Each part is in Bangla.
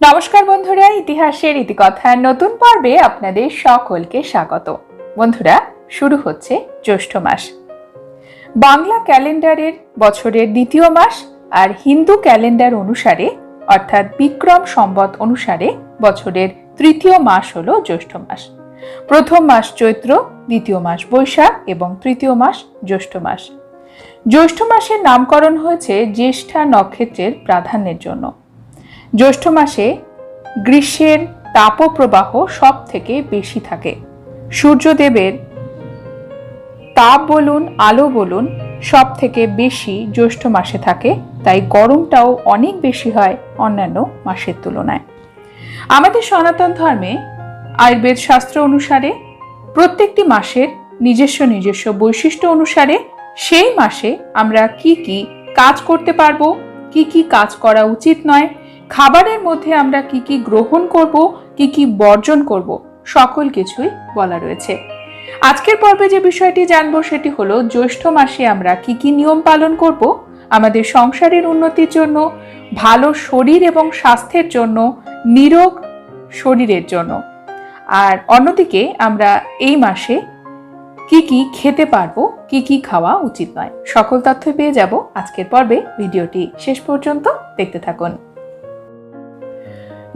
নমস্কার বন্ধুরা, ইতিহাসের ইতিকথার নতুন পর্বে আপনাদের সকলকে স্বাগত। বন্ধুরা, শুরু হচ্ছে জ্যৈষ্ঠ মাস। বাংলা ক্যালেন্ডারের বছরের দ্বিতীয় মাস আর হিন্দু ক্যালেন্ডার অনুসারে, অর্থাৎ বিক্রম সম্বত অনুসারে বছরের তৃতীয় মাস হলো জ্যৈষ্ঠ মাস। প্রথম মাস চৈত্র, দ্বিতীয় মাস বৈশাখ এবং তৃতীয় মাস জ্যৈষ্ঠ মাস। জ্যৈষ্ঠ মাসের নামকরণ হয়েছে জ্যেষ্ঠা নক্ষত্রের প্রাধান্যের জন্য। জ্যৈষ্ঠ মাসে গ্রীষ্মের তাপপ্রবাহ সব থেকে বেশি থাকে। সূর্যদেবের তাপ বলুন, আলো বলুন সব থেকে বেশি জ্যৈষ্ঠ মাসে থাকে, তাই গরমটাও অনেক বেশি হয় অন্যান্য মাসের তুলনায়। আমাদের সনাতন ধর্মে আয়ুর্বেদ শাস্ত্র অনুসারে প্রত্যেকটি মাসের নিজস্ব নিজস্ব বৈশিষ্ট্য অনুসারে সেই মাসে আমরা কি কি কাজ করতে পারব, কি কি কাজ করা উচিত নয় খাবারের মধ্যে আমরা কি কি গ্রহণ করব, কি কি বর্জন করব, সকল কিছুই বলা রয়েছে। আজকের পর্বে যে বিষয়টি জানব সেটি হলো, জ্যৈষ্ঠ মাসে আমরা কি কি নিয়ম পালন করব, আমাদের সংসারের উন্নতির জন্য, ভালো শরীর এবং স্বাস্থ্যের জন্য, নিরোগ শরীরের জন্য। আর অন্যদিকে আমরা এই মাসে কি কি খেতে পারব, কি কি খাওয়া উচিত নয়। সকল তথ্য পেয়ে যাব আজকের পর্বে। ভিডিওটি শেষ পর্যন্ত দেখতে থাকুন।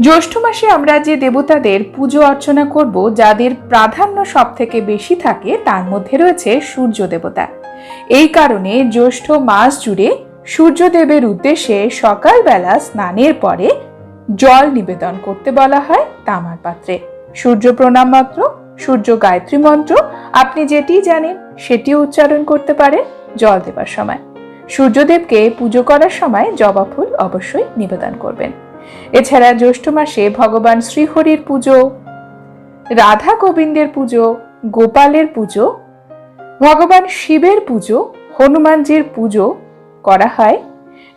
জ্যৈষ্ঠ মাসে আমরা যে দেবতাদের পুজো অর্চনা করব, যাদের প্রাধান্য সব থেকে বেশি থাকে, তার মধ্যে রয়েছে সূর্য দেবতা। এই কারণে জ্যৈষ্ঠ মাস জুড়ে সূর্যদেবের উদ্দেশ্যে সকালবেলা স্নানের পরে জল নিবেদন করতে বলা হয় তামার পাত্রে। সূর্য প্রণাম মন্ত্র, সূর্য গায়ত্রী মন্ত্র, আপনি যেটি জানেন সেটিও উচ্চারণ করতে পারেন জল দেবার সময়। সূর্যদেবকে পুজো করার সময় জবা ফুল অবশ্যই নিবেদন করবেন। এছাড়া জ্যৈষ্ঠ মাসে ভগবান শ্রীহরির পুজো, রাধা গোবিন্দের পুজো, গোপালের পুজো, ভগবান শিবের পুজো, হনুমানজির পুজো করা হয়।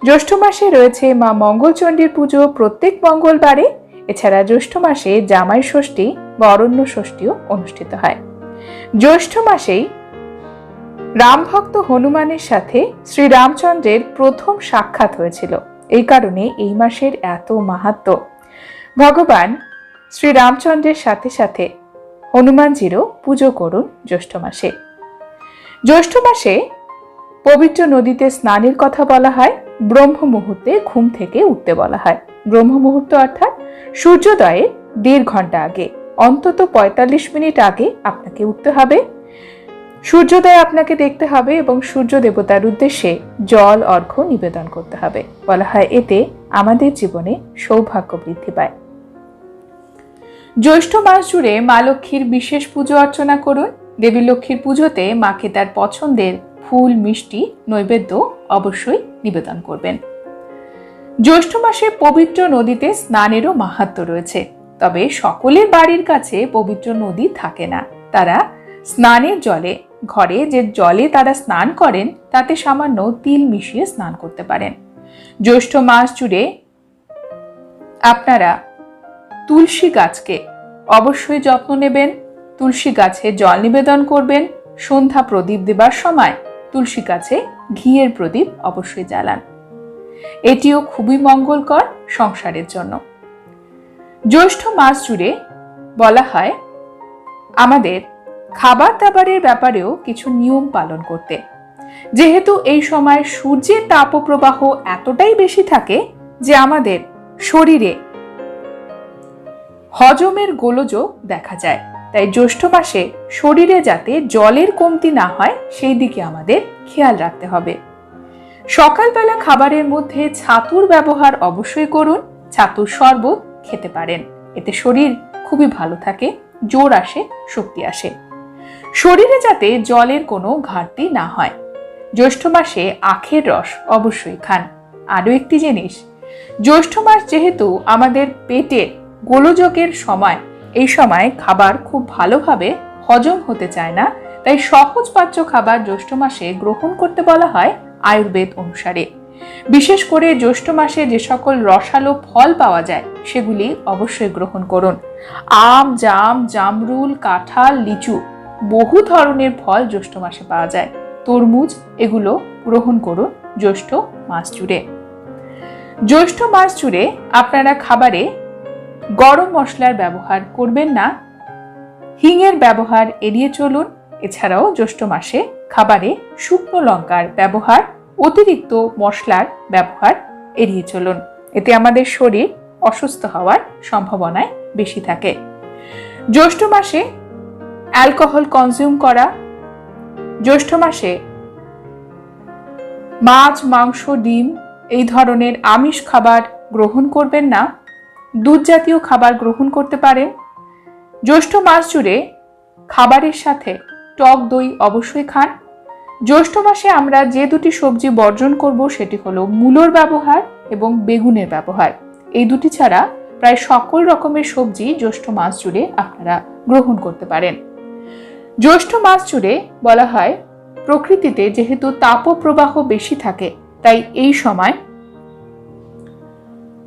জ্যৈষ্ঠ মাসে রয়েছে মা মঙ্গলচণ্ডীর পুজো প্রত্যেক মঙ্গলবারে। এছাড়া জ্যৈষ্ঠ মাসে জামাই ষষ্ঠী বা অরণ্য ষষ্ঠীও অনুষ্ঠিত হয়। জ্যৈষ্ঠ মাসেই রামভক্ত হনুমানের সাথে শ্রীরামচন্দ্রের প্রথম সাক্ষাৎ হয়েছিল। এই কারণে এই মাসের এত মাহাত্ম। ভগবান শ্রীরামচন্দ্রের সাথে সাথে হনুমানজিরও পুজো করুন জ্যৈষ্ঠ মাসে। জ্যৈষ্ঠ মাসে পবিত্র নদীতে স্নানের কথা বলা হয়, ব্রহ্ম মুহূর্তে ঘুম থেকে উঠতে বলা হয়। ব্রহ্ম মুহূর্ত অর্থাৎ সূর্যোদয়ের দেড় ঘণ্টা আগে, অন্তত পঁয়তাল্লিশ মিনিট আগে আপনাকে উঠতে হবে। সূর্যোদয় আপনাকে দেখতে হবে এবং সূর্য দেবতার উদ্দেশ্যে জল, অর্ঘ্য নিবেদন করতে হবে। বলা হয় এতে আমাদের জীবনে সৌভাগ্য বৃদ্ধি পায়। জ্যৈষ্ঠ মাস জুড়ে মা লক্ষ্মীর বিশেষ পুজো অর্চনা করুন। দেবী লক্ষ্মীর পুজোতে মাকে তার পছন্দের ফুল, মিষ্টি, নৈবেদ্য অবশ্যই নিবেদন করবেন। জ্যৈষ্ঠ মাসে পবিত্র নদীতে স্নানেরও মাহাত্ম রয়েছে। তবে সকলের বাড়ির কাছে পবিত্র নদী থাকে না। তারা স্নানের জলে ঘরে যে জলে তারা স্নান করেন, তাতে সামান্য তিল মিশিয়ে স্নান করতে পারেন। জ্যৈষ্ঠ মাস জুড়ে আপনারা তুলসী গাছকে অবশ্যই যত্ন নেবেন, তুলসী গাছে জল নিবেদন করবেন, সন্ধ্যা প্রদীপ দেবার সময় তুলসী গাছে ঘিয়ের প্রদীপ অবশ্যই জ্বালান। এটিও খুবই মঙ্গলকর সংসারের জন্য। জ্যৈষ্ঠ মাস জুড়ে বলা হয়, আমাদের খাবার দাবারের ব্যাপারেও কিছু নিয়ম পালন করতে। যেহেতু এই সময় সূর্যের তাপপ্রবাহ এতটাই বেশি থাকে যে আমাদের শরীরে হজমের গোলযোগ দেখা যায়। তাই জ্যৈষ্ঠ মাসে শরীরে যাতে জলের কমতি না হয়, সেই দিকে আমাদের খেয়াল রাখতে হবে। সকালবেলা খাবারের মধ্যে ছাতুর ব্যবহার অবশ্যই করুন। ছাতুর শরবত খেতে পারেন। এতে শরীর খুবই ভালো থাকে, জোর আসে, শক্তি আসে। শরীরে যাতে জলের কোনো ঘাটতি না হয়। জ্যৈষ্ঠ মাসে আখের রস অবশ্যই খান। আরও একটি জিনিস, জ্যৈষ্ঠ মাস যেহেতু আমাদের পেটের গোলযোগের সময়, এই সময় খাবার খুব ভালোভাবে হজম হতে চায় না, তাই সহজ পাচ্য খাবার জ্যৈষ্ঠ মাসে গ্রহণ করতে বলা হয় আয়ুর্বেদ অনুসারে। বিশেষ করে জ্যৈষ্ঠ মাসে যে সকল রসালো ফল পাওয়া যায়, সেগুলি অবশ্যই গ্রহণ করুন। আম, জাম, জামরুল, কাঁঠাল, লিচু বহু ধরনের ফল জ্যৈষ্ঠ মাসে পাওয়া যায়। তরমুজ, এগুলো গ্রহণ করুন জ্যৈষ্ঠ মাস জুড়ে। জ্যৈষ্ঠ মাস জুড়ে আপনারা খাবারে গরম মশলার ব্যবহার করবেন না। হিংয়ের ব্যবহার এড়িয়ে চলুন। এছাড়াও জ্যৈষ্ঠ মাসে খাবারে শুকনো লঙ্কার ব্যবহার, অতিরিক্ত মশলার ব্যবহার এড়িয়ে চলুন। এতে আমাদের শরীর অসুস্থ হওয়ার সম্ভাবনায় বেশি থাকে। জ্যৈষ্ঠ মাসে অ্যালকোহল কনজিউম করা। জ্যৈষ্ঠ মাসে মাছ, মাংস, ডিম এই ধরনের আমিষ খাবার গ্রহণ করবেন না। দুধ জাতীয় খাবার গ্রহণ করতে পারেন। জ্যৈষ্ঠ মাস জুড়ে খাবারের সাথে টক দই অবশ্যই খান। জ্যৈষ্ঠ মাসে আমরা যে দুটি সবজি বর্জন করব সেটি হলো মূলোর ব্যবহার এবং বেগুনের ব্যবহার। এই দুটি ছাড়া প্রায় সকল রকমের সবজি জ্যৈষ্ঠ মাস জুড়ে আপনারা গ্রহণ করতে পারেন। জ্যৈষ্ঠ মাস জুড়ে বলা হয়, প্রকৃতিতে যেহেতু তাপপ্রবাহ বেশি থাকে, তাই এই সময়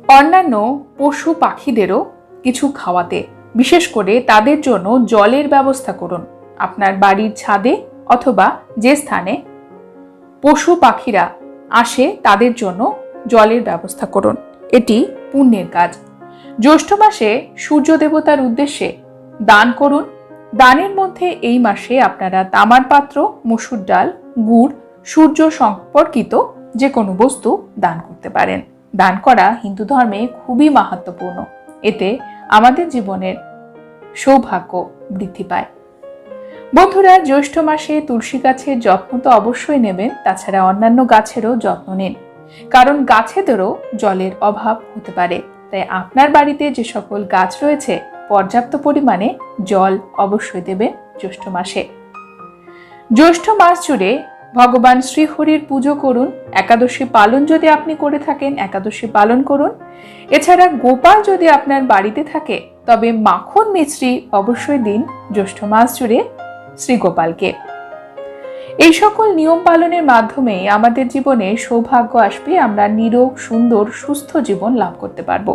অন্যান্য পশু পাখিদেরও কিছু খাওয়াতে, বিশেষ করে তাদের জন্য জলের ব্যবস্থা করুন। আপনার বাড়ির ছাদে অথবা যে স্থানে পশু পাখিরা আসে, তাদের জন্য জলের ব্যবস্থা করুন। এটি পুণ্যের কাজ। জ্যৈষ্ঠ মাসে সূর্য দেবতার উদ্দেশ্যে দান করুন। দানের মধ্যে এই মাসে আপনারা তামার পাত্র, মসুর ডাল, গুড়, সূর্য সম্পর্কিত যে কোনো বস্তু দান করতে পারেন। দান করা হিন্দু ধর্মে খুবই মাহাত্মপূর্ণ এতে আমাদের জীবনের সৌভাগ্য বৃদ্ধি পায়। বন্ধুরা, জ্যৈষ্ঠ মাসে তুলসী গাছের যত্ন তো অবশ্যই নেবেন, তাছাড়া অন্যান্য গাছেরও যত্ন নিন। কারণ গাছেদেরও জলের অভাব হতে পারে। তাই আপনার বাড়িতে যে সকল গাছ রয়েছে পর্যাপ্ত পরিমাণে জল অবশ্যই দেবেন জ্যৈষ্ঠ মাসে। জ্যৈষ্ঠ মাস জুড়ে ভগবান শ্রীহরির পুজো করুন, একাদশী পালন যদি আপনি করে থাকেন, একাদশী পালন করুন। এছাড়া গোপাল যদি আপনার বাড়িতে থাকে, তবে মাখন মিছরি অবশ্যই দিন জ্যৈষ্ঠ মাস জুড়ে শ্রীগোপালকে। এই সকল নিয়ম পালনের মাধ্যমে আমাদের জীবনে সৌভাগ্য আসবে, আমরা নিরোগ, সুন্দর, সুস্থ জীবন লাভ করতে পারব।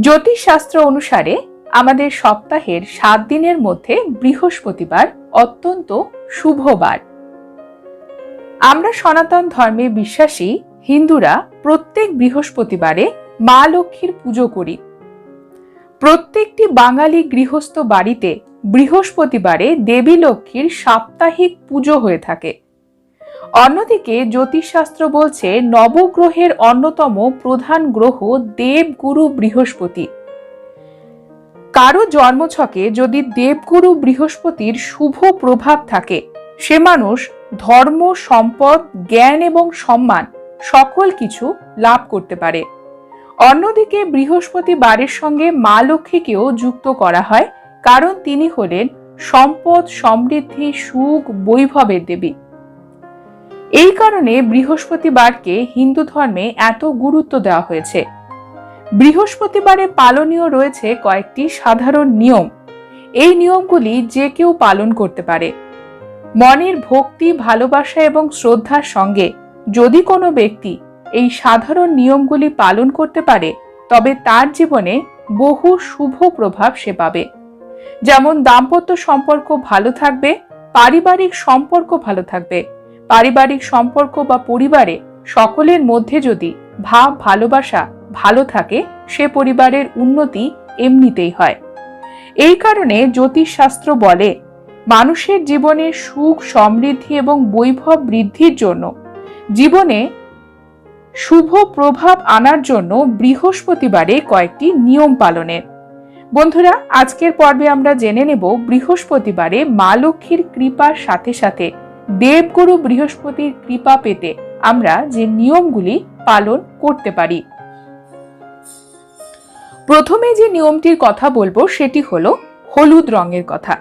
জ্যোতিষশাস্ত্র অনুসারে আমাদের সপ্তাহের সাত দিনের মধ্যে বৃহস্পতিবার অত্যন্ত শুভবার আমরা সনাতন ধর্মে বিশ্বাসী হিন্দুরা প্রত্যেক বৃহস্পতিবারে মা লক্ষ্মীর পুজো করি। প্রত্যেকটি বাঙালি গৃহস্থ বাড়িতে বৃহস্পতিবারে দেবী লক্ষ্মীর সাপ্তাহিক পুজো হয়ে থাকে। অন্যদিকে জ্যোতিষশাস্ত্র বলছে নবগ্রহের অন্যতম প্রধান গ্রহ দেবগুরু বৃহস্পতি। কারও জন্মছকে যদি দেবগুরু বৃহস্পতির শুভ প্রভাব থাকে, সে মানুষ ধর্ম, সম্পদ, জ্ঞান এবং সম্মান সকল কিছু লাভ করতে পারে। অন্যদিকে বৃহস্পতি বারের সঙ্গে মা লক্ষ্মীকেও যুক্ত করা হয়, কারণ তিনি হলেন সম্পদ, সমৃদ্ধি, সুখ, বৈভবের দেবী। এই কারণে বৃহস্পতিবারকে হিন্দু ধর্মে এত গুরুত্ব দেওয়া হয়েছে। বৃহস্পতিবারে পালনীয় রয়েছে কয়েকটি সাধারণ নিয়ম। এই নিয়মগুলি যে কেউ পালন করতে পারে। মনের ভক্তি, ভালোবাসা এবং শ্রদ্ধার সঙ্গে যদি কোনো ব্যক্তি এই সাধারণ নিয়মগুলি পালন করতে পারে, তবে তার জীবনে বহু শুভ প্রভাব সে পাবে। যেমন দাম্পত্য সম্পর্ক ভালো থাকবে, পারিবারিক সম্পর্ক ভালো থাকবে পারিবারিক সম্পর্ক বা পরিবারে সকলের মধ্যে যদি ভাব, ভালোবাসা ভালো থাকে, সে পরিবারের উন্নতি এমনিতেই হয়। এই কারণে জ্যোতিষশাস্ত্র বলে, মানুষের জীবনে সুখ, সমৃদ্ধি এবং বৈভব বৃদ্ধির জন্য, জীবনে শুভ প্রভাব আনার জন্য বৃহস্পতিবারে কয়েকটি নিয়ম পালনের। বন্ধুরা, আজকের পর্বে আমরা জেনে নেব বৃহস্পতিবারে মা লক্ষ্মীর কৃপার সাথে সাথে দেবগুরু বৃহস্পতির কৃপা পেতে আমরা যে নিয়মগুলি পালন করতে পারি। প্রথমে যে নিয়মটির কথা বলব সেটি হলো হলুদ রঙের কথা।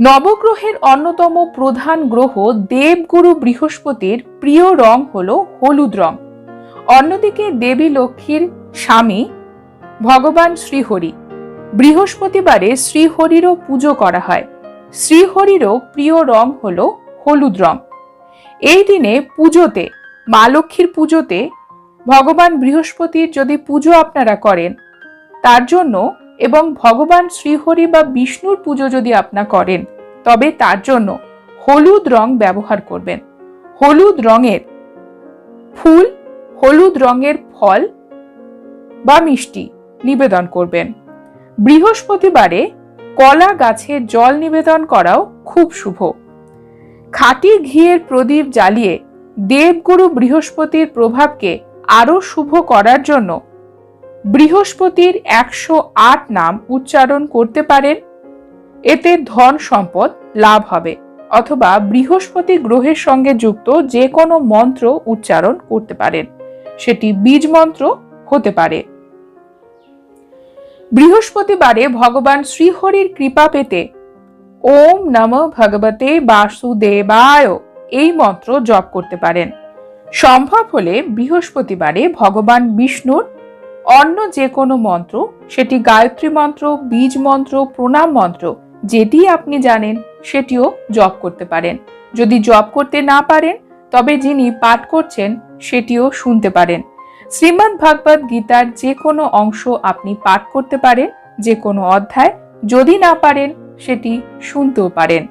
নবগ্রহের অন্যতম প্রধান গ্রহ দেবগুরু বৃহস্পতির প্রিয় রং হলো হলুদ রং। অন্যদিকে দেবী লক্ষ্মীর স্বামী ভগবান শ্রীহরি বৃহস্পতিবারে শ্রীহরিরও পুজো করা হয়। শ্রীহরিরও প্রিয় রং হল হলুদ রং। এই দিনে পুজোতে, মা লক্ষ্মীর পুজোতে ভগবান বৃহস্পতির যদি পুজো আপনারা করেন, তার জন্য এবং ভগবান শ্রীহরি বা বিষ্ণুর পুজো যদি আপনা করেন, তবে তার জন্য হলুদ রং ব্যবহার করবেন। হলুদ রঙের ফুল, হলুদ রঙের ফল বা মিষ্টি নিবেদন করবেন। বৃহস্পতিবারে কলা গাছে জল নিবেদন করাও খুব শুভ। খাঁটি ঘিয়ের প্রদীপ জ্বালিয়ে দেবগুরু বৃহস্পতির প্রভাবকে আরও শুভ করার জন্য বৃহস্পতির একশো আট নাম উচ্চারণ করতে পারেন। এতে ধন সম্পদ লাভ হবে অথবা বৃহস্পতি গ্রহের সঙ্গে যুক্ত যে কোনো মন্ত্র উচ্চারণ করতে পারেন। সেটি বীজ মন্ত্র হতে পারে। বৃহস্পতিবারে ভগবান শ্রীহরির কৃপা পেতে ওম নম ভগবতে বাসুদেবায় এই মন্ত্র জপ করতে পারেন। সম্ভব হলে বৃহস্পতিবারে ভগবান বিষ্ণুর অন্য যে কোনো মন্ত্র, সেটি গায়ত্রী মন্ত্র, বীজ মন্ত্র, প্রণাম মন্ত্র, যেটি আপনি জানেন, সেটিও জপ করতে পারেন। যদি জপ করতে না পারেন, তবে যিনি পাঠ করছেন, সেটিও শুনতে পারেন। শ্রীমদ্ ভাগবত গীতার যে কোনো অংশ আপনি পাঠ করতে পারেন, যে কোনো অধ্যায়। যদি না পারেন, সেটি শুনতেও পারেন।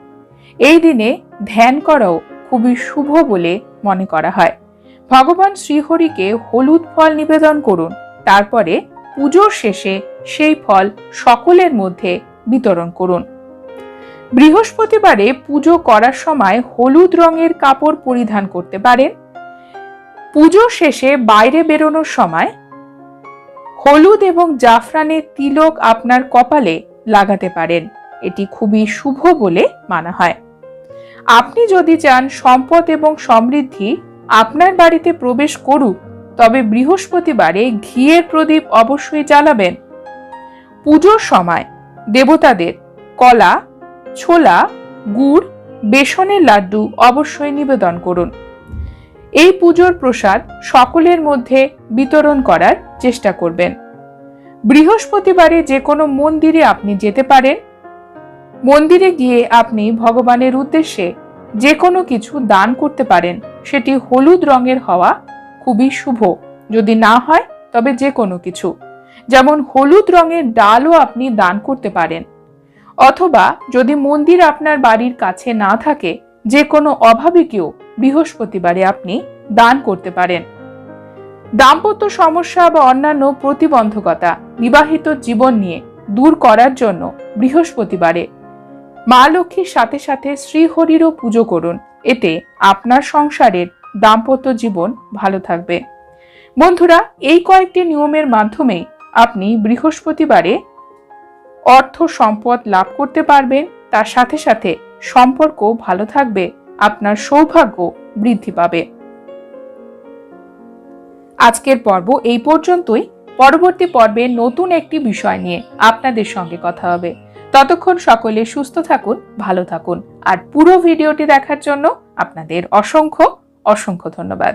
এই দিনে ধ্যান করাও খুবই শুভ বলে মনে করা হয়। ভগবান শ্রীহরিকে হলুদ ফল নিবেদন করুন, তারপরে পুজোর শেষে সেই ফল সকলের মধ্যে বিতরণ করুন। বৃহস্পতিবারে পুজো করার সময় হলুদ রঙের কাপড় পরিধান করতে পারেন পুজো শেষে বাইরে বেরোনোর সময় হলুদ এবং জাফরানের তিলক আপনার কপালে লাগাতে পারেন। এটি খুবই শুভ বলে মানা হয়। আপনি যদি চান সম্পদ এবং সমৃদ্ধি আপনার বাড়িতে প্রবেশ করুক, তবে বৃহস্পতিবারে ঘিয়ের প্রদীপ অবশ্যই জ্বালাবেন। পুজোর সময় দেবতাদের কলা, ছোলা, গুড়, বেসনের লাড্ডু অবশ্যই নিবেদন করুন। এই পুজোর প্রসাদ সকলের মধ্যে বিতরণ করার চেষ্টা করবেন। বৃহস্পতিবারে যে কোনো মন্দিরে আপনি যেতে পারেন। মন্দিরে গিয়ে আপনি ভগবানের উদ্দেশ্যে যে কোনো কিছু দান করতে পারেন। সেটি হলুদ রঙের হওয়া খুবই শুভ। যদি না হয়, তবে যে কোনো কিছু। যেমন হলুদ রঙের ডালও আপনি দান করতে পারেন। অথবা যদি মন্দির আপনার বাড়ির কাছে না থাকে যে কোনো অভাবীকেও বৃহস্পতিবারে আপনি দান করতে পারেন। দাম্পত্য সমস্যা বা অন্যান্য প্রতিবন্ধকতা বিবাহিত জীবন নিয়ে দূর করার জন্য বৃহস্পতিবারে মা লক্ষ্মীর সাথে সাথে শ্রীহরিরও পুজো করুন। এতে আপনার সংসারের দাম্পত্য জীবন ভালো থাকবে। বন্ধুরা, এই কয়েকটি নিয়মের মাধ্যমে আপনি বৃহস্পতিবারে অর্থ সম্পদ লাভ করতে পারবেন। তার সাথে সাথে সম্পর্ক ভালো থাকবে, আপনার সৌভাগ্য বৃদ্ধি পাবে। আজকের পর্ব এই পর্যন্তই। পরবর্তী পর্বে নতুন একটি বিষয় নিয়ে আপনাদের সঙ্গে কথা হবে। ততক্ষণ সকলে সুস্থ থাকুন, ভালো থাকুন। আর পুরো ভিডিওটি দেখার জন্য আপনাদের অসংখ্য অসংখ্য ধন্যবাদ।